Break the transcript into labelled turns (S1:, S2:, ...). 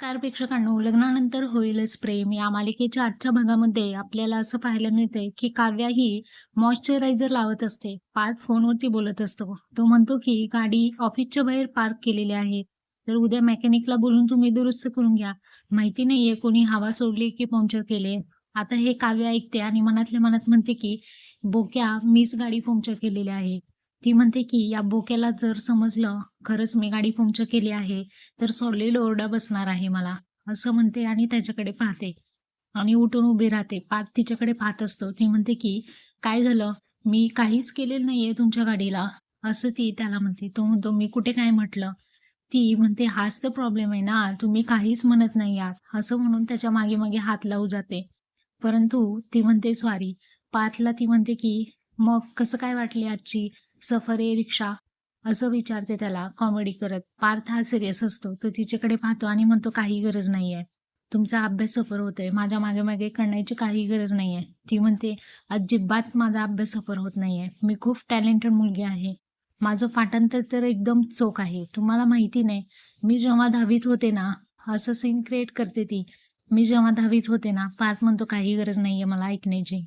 S1: नमस्कार प्रेक्षकांनो. लग्नानंतर होईलच प्रेम. या मालिकेच्या आजच्या भागामध्ये आपल्याला असं पाहायला मिळतंय की काव्या ही मॉइश्चरायझर लावत असते. पार्थ फोनवरती बोलत असतो. तो म्हणतो की गाडी ऑफिसच्या बाहेर पार्क केलेली आहे. तर उद्या मेकॅनिकला बोलून तुम्ही दुरुस्त करून घ्या. माहिती नाहीये कोणी हवा सोडली की पंक्चर केले. आता हे काव्य ऐकते आणि मनातल्या मनात म्हणते की बोक्या मीच गाडी पंक्चर केलेली आहे. ती म्हणते की या बोक्याला जर समजलं खरंच मी गाडी पंक्चर केली आहे तर सोडलेली ओरडा बसणार आहे मला. असं म्हणते आणि त्याच्याकडे पाहते. आणि उठून उभी राहते. पात तिच्याकडे पाहत असतो. ती म्हणते की काय झालं? मी काहीच केलेलं नाहीये तुमच्या गाडीला. असं ती त्याला म्हणते. तो म्हणतो मी कुठे काय म्हटलं? ती म्हणते हाच तर प्रॉब्लेम आहे ना. तुम्ही काहीच म्हणत नाही आहात. असं म्हणून त्याच्यामागे मागे हात लावू जाते. परंतु ती म्हणते सॉरी. पाथला ती म्हणते की मग कसं काय वाटले आजची? सफर आहे रिक्षा असं विचारते त्याला. कॉमेडी करत. पार्थ हा सिरियस असतो. तो तिच्याकडे पाहतो आणि म्हणतो काही गरज नाही आहे तुमचा अभ्यास सफर होतोय. माझ्या मागे मागे करण्याची काही गरज नाही आहे ती म्हणते अजिबात माझा अभ्यास सफर होत नाही आहे मी खूप टॅलेंटेड मुलगी आहे. माझं पाठांतर तर एकदम चोख आहे. तुम्हाला माहिती नाही. मी जेव्हा दहावीत होते ना असं सीन क्रिएट करते ती. मी जेव्हा दहावीत होते ना पार्थ म्हणतो काही गरज नाही आहे मला ऐकण्याची.